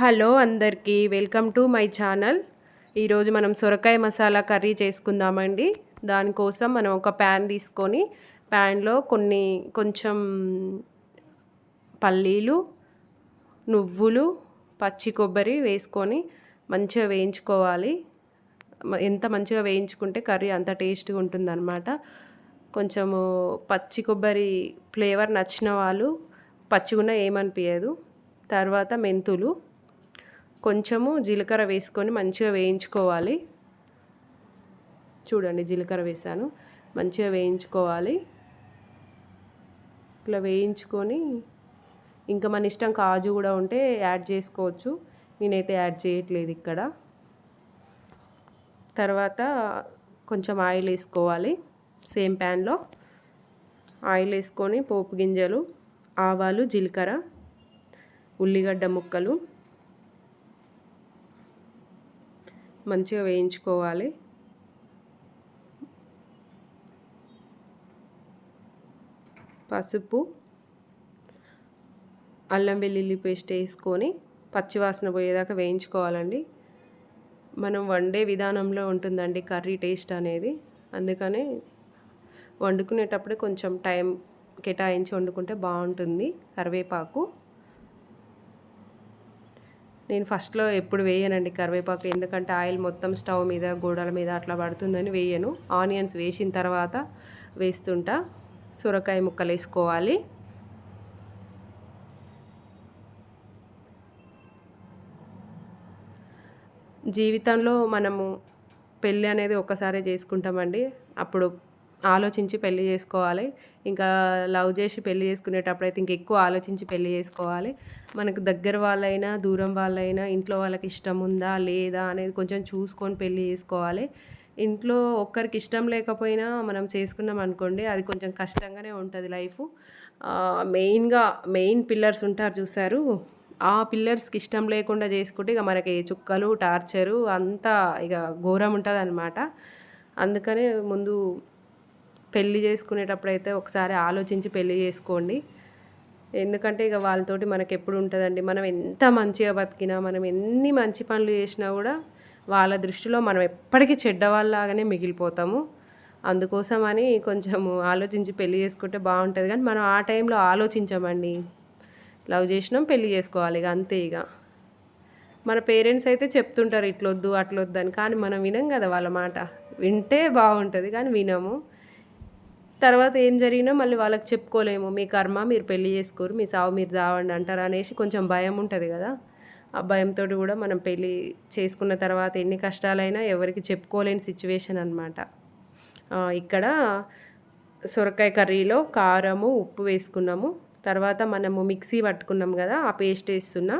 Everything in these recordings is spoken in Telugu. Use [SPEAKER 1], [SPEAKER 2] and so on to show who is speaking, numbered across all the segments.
[SPEAKER 1] హలో అందరికీ వెల్కమ్ టు మై ఛానల్. ఈరోజు మనం సొరకాయ మసాలా కర్రీ చేసుకుందామండి. దానికోసం మనం ఒక ప్యాన్ తీసుకొని ప్యాన్లో కొన్ని కొంచెం పల్లీలు నువ్వులు పచ్చి కొబ్బరి వేసుకొని మంచిగా వేయించుకోవాలి. ఎంత మంచిగా వేయించుకుంటే కర్రీ అంత టేస్ట్గా ఉంటుందన్నమాట. కొంచెము పచ్చి కొబ్బరి ఫ్లేవర్ నచ్చిన వాళ్ళు పచ్చిగున్న ఏమనిపించదు తర్వాత మెంతులు. కొంచెము జీలకర్ర వేసుకొని మంచిగా వేయించుకోవాలి. చూడండి జీలకర్ర వేసాను. మంచిగా వేయించుకోవాలి. ఇట్లా వేయించుకొని ఇంకా మన ఇష్టం కాజు కూడా ఉంటే యాడ్ చేసుకోవచ్చు. నేనైతే యాడ్ చేయట్లేదు ఇక్కడ. తర్వాత కొంచెం ఆయిల్ వేసుకోవాలి. సేమ్ ప్యాన్లో ఆయిల్ వేసుకొని పోపు గింజలు ఆవాలు జీలకర్ర ఉల్లిగడ్డ ముక్కలు మంచిగా వేయించుకోవాలి. పసుపు అల్లం వెల్లుల్లి పేస్ట్ వేసుకొని పచ్చివాసన పోయేదాకా వేయించుకోవాలండి. మనం వండే విధానంలో ఉంటుందండి కర్రీ టేస్ట్ అనేది. అందుకని వండుకునేటప్పుడే కొంచెం టైం కేటాయించి వండుకుంటే బాగుంటుంది కరివేపాకు. నేను ఫస్ట్లో ఎప్పుడు వేయనండి కరివేపాకు. ఎందుకంటే ఆయిల్ మొత్తం స్టవ్ మీద గోడల మీద అట్లా పడుతుందని వేయను. ఆనియన్స్ వేసిన తర్వాత వేస్తుంటా. సొరకాయ ముక్కలు వేసుకోవాలి. జీవితంలో మనము పెళ్ళి అనేది ఒక్కసారే చేసుకుంటామండి. అప్పుడు ఆలోచించి పెళ్ళి చేసుకోవాలి. ఇంకా లవ్ చేసి పెళ్ళి చేసుకునేటప్పుడు అయితే ఇంకెక్కువ ఆలోచించి పెళ్ళి చేసుకోవాలి. మనకు దగ్గర వాళ్ళైనా దూరం వాళ్ళైనా ఇంట్లో వాళ్ళకి ఇష్టం ఉందా లేదా అనేది కొంచెం చూసుకొని పెళ్ళి చేసుకోవాలి. ఇంట్లో ఒక్కరికి ఇష్టం లేకపోయినా మనం చేసుకున్నాం అనుకోండి అది కొంచెం కష్టంగానే ఉంటుంది లైఫ్. మెయిన్గా మెయిన్ పిల్లర్స్ ఉంటారు చూసారు. ఆ పిల్లర్స్కి ఇష్టం లేకుండా చేసుకుంటే ఇక మనకి చుక్కలు టార్చరు అంతా ఇక ఘోరం ఉంటుంది అనమాట అందుకనే ముందు పెళ్ళి చేసుకునేటప్పుడు అయితే ఒకసారి ఆలోచించి పెళ్ళి చేసుకోండి. ఎందుకంటే ఇక వాళ్ళతోటి మనకి ఎప్పుడు ఉంటుందండి. మనం ఎంత మంచిగా బతికినా మనం ఎన్ని మంచి పనులు చేసినా కూడా వాళ్ళ దృష్టిలో మనం ఎప్పటికీ చెడ్డవాళ్ళలాగానే మిగిలిపోతాము. అందుకోసం అని కొంచెము ఆలోచించి పెళ్ళి చేసుకుంటే బాగుంటుంది. కానీ మనం ఆ టైంలో ఆలోచించమండి. లవ్ చేసినాం పెళ్ళి చేసుకోవాలి ఇక అంతే ఇక. మన పేరెంట్స్ అయితే చెప్తుంటారు ఇట్లొద్దు అట్లొద్దు అని. కానీ మనం వినం కదా వాళ్ళ మాట. వింటే బాగుంటుంది కానీ వినము. తర్వాత ఏం జరిగినా మళ్ళీ వాళ్ళకి చెప్పుకోలేము. మీ కర్మ మీరు పెళ్ళి చేసుకోరు మీ సావు మీరు చావండి అంటారు అనేసి కొంచెం భయం ఉంటుంది కదా. ఆ భయంతో కూడా మనం పెళ్ళి చేసుకున్న తర్వాత ఎన్ని కష్టాలైనా ఎవరికి చెప్పుకోలేని సిచ్యువేషన్ అనమాట ఇక్కడ సొరకాయ కర్రీలో కారము ఉప్పు వేసుకున్నాము. తర్వాత మనము మిక్సీ పట్టుకున్నాం కదా ఆ పేస్ట్ వేస్తున్నా.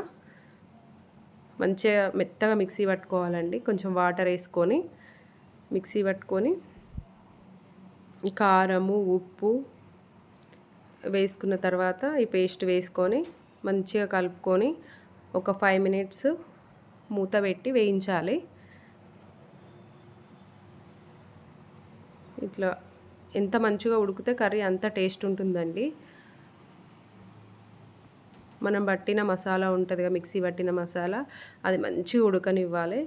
[SPEAKER 1] మంచిగా మెత్తగా మిక్సీ పట్టుకోవాలండి. కొంచెం వాటర్ వేసుకొని మిక్సీ పట్టుకొని కారము ఉప్పు వేసుకున్న తర్వాత ఈ పేస్ట్ వేసుకొని మంచిగా కలుపుకొని ఒక ఫైవ్ మినిట్స్ మూత పెట్టి వేయించాలి. ఇట్లా ఎంత మంచిగా ఉడికితే కర్రీ అంత టేస్ట్ ఉంటుందండి. మనం పట్టిన మసాలా ఉంటుందిగా మిక్సీ పట్టిన మసాలా అది మంచిగా ఉడకనివ్వాలి.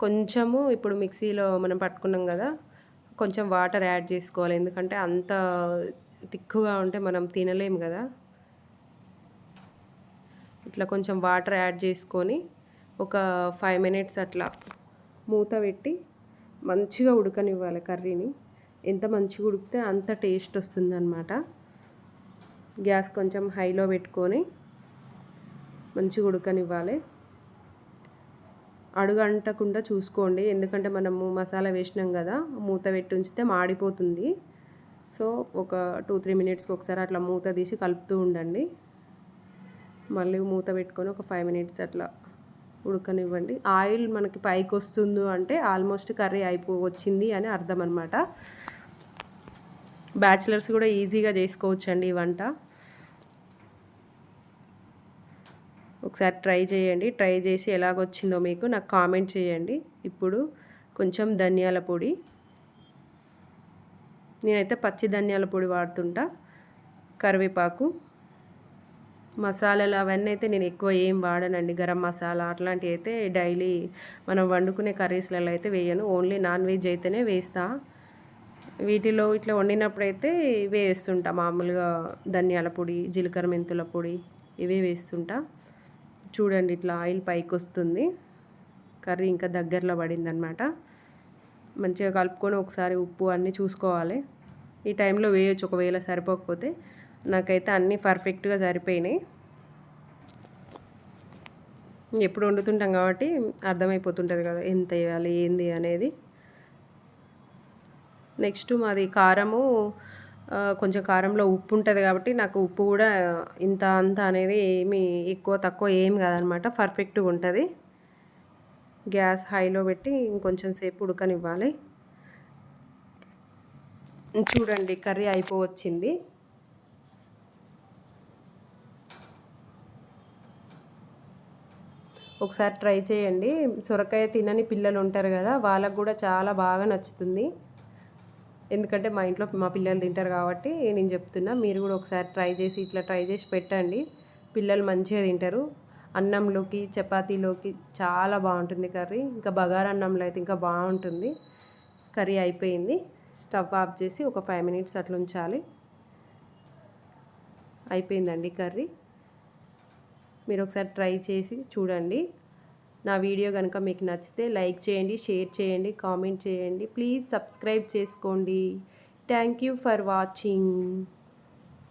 [SPEAKER 1] కొంచెము ఇప్పుడు మిక్సీలో మనం పట్టుకున్నాం కదా కొంచెం వాటర్ యాడ్ చేసుకోవాలి. ఎందుకంటే అంత తిక్కుగా ఉంటే మనం తినలేము కదా. ఇట్లా కొంచెం వాటర్ యాడ్ చేసుకొని ఒక ఫైవ్ మినిట్స్ అట్లా మూత పెట్టి మంచిగా ఉడకనివ్వాలి కర్రీని. ఎంత మంచిగా ఉడికితే అంత టేస్ట్ వస్తుందన్నమాట. గ్యాస్ కొంచెం హైలో పెట్టుకొని మంచిగా ఉడకనివ్వాలి. అడుగంటకుండా చూసుకోండి. ఎందుకంటే మనము మసాలా వేసినాం కదా మూత పెట్టి ఉంచితే మాడిపోతుంది. సో ఒక టూ త్రీ మినిట్స్కి ఒకసారి అట్లా మూత తీసి కలుపుతూ ఉండండి. మళ్ళీ మూత పెట్టుకొని ఒక ఫైవ్ మినిట్స్ అట్లా ఉడకనివ్వండి. ఆయిల్ మనకి పైకి వస్తుందో అంటే ఆల్మోస్ట్ కర్రీ అయిపో వచ్చింది అని అర్థం అనమాట బ్యాచిలర్స్ కూడా ఈజీగా చేసుకోవచ్చండి ఈ వంట. ఒకసారి ట్రై చేయండి. ట్రై చేసి ఎలాగొచ్చిందో మీకు నాకు కామెంట్ చేయండి. ఇప్పుడు కొంచెం ధనియాల పొడి. నేనైతే పచ్చి ధనియాల పొడి వాడుతుంటా. కరివేపాకు. మసాలాలు అవన్నీ అయితే నేను ఎక్కువ ఏం వాడనండి. గరం మసాలా అట్లాంటివి అయితే డైలీ మనం వండుకునే కర్రీస్లలో అయితే వేయను. ఓన్లీ నాన్ వెజ్ అయితేనే వేస్తా. వీటిలో ఇట్లా వండినప్పుడైతే ఇవే వేస్తుంటా. మామూలుగా ధనియాల పొడి జీలకర్ర మెంతుల పొడి ఇవే వేస్తుంటా. చూడండి ఇట్లా ఆయిల్ పైకి వస్తుంది కర్రీ ఇంకా దగ్గరలో పడిందనమాట మంచిగా కలుపుకొని ఒకసారి ఉప్పు అన్నీ చూసుకోవాలి. ఈ టైంలో వేయొచ్చు ఒకవేళ సరిపోకపోతే. నాకైతే అన్నీ పర్ఫెక్ట్గా సరిపోయినాయి. ఎప్పుడు వండుతుంటాం కాబట్టి అర్థమైపోతుంటుంది కదా ఎంత వేయాలి ఏంది అనేది. నెక్స్ట్ మాది కారము కొంచెం కారంలో ఉప్పు ఉంటుంది కాబట్టి నాకు ఉప్పు కూడా ఇంత అంత అనేది ఏమి ఎక్కువ తక్కువ ఏం కాదనమాట. పర్ఫెక్ట్గా ఉంటుంది. గ్యాస్ హైలో పెట్టి ఇంకొంచెం సేపు ఉడకనివ్వాలి. చూడండి కర్రీ అయిపోవచ్చింది. ఒకసారి ట్రై చేయండి. సొరకాయ తినని పిల్లలు ఉంటారు కదా వాళ్ళకు కూడా చాలా బాగా నచ్చుతుంది. ఎందుకంటే మా ఇంట్లో మా పిల్లలు తింటారు కాబట్టి నేను చెప్తున్నా మీరు కూడా ఒకసారి ట్రై చేసి ఇట్లా ట్రై చేసి పెట్టండి. పిల్లలు మంచిగా తింటారు. అన్నంలోకి చపాతీలోకి చాలా బాగుంటుంది కర్రీ. ఇంకా బగారా అన్నంలో అయితే ఇంకా బాగుంటుంది. కర్రీ అయిపోయింది. స్టవ్ ఆఫ్ చేసి ఒక ఫైవ్ మినిట్స్ అట్లా ఉంచాలి. అయిపోయిందండి కర్రీ. మీరు ఒకసారి ట్రై చేసి చూడండి. నా వీడియో కనుక మీకు నచ్చితే లైక్ చేయండి షేర్ చేయండి కామెంట్ చేయండి. ప్లీజ్ సబ్స్క్రైబ్ చేసుకోండి. Thank you for watching.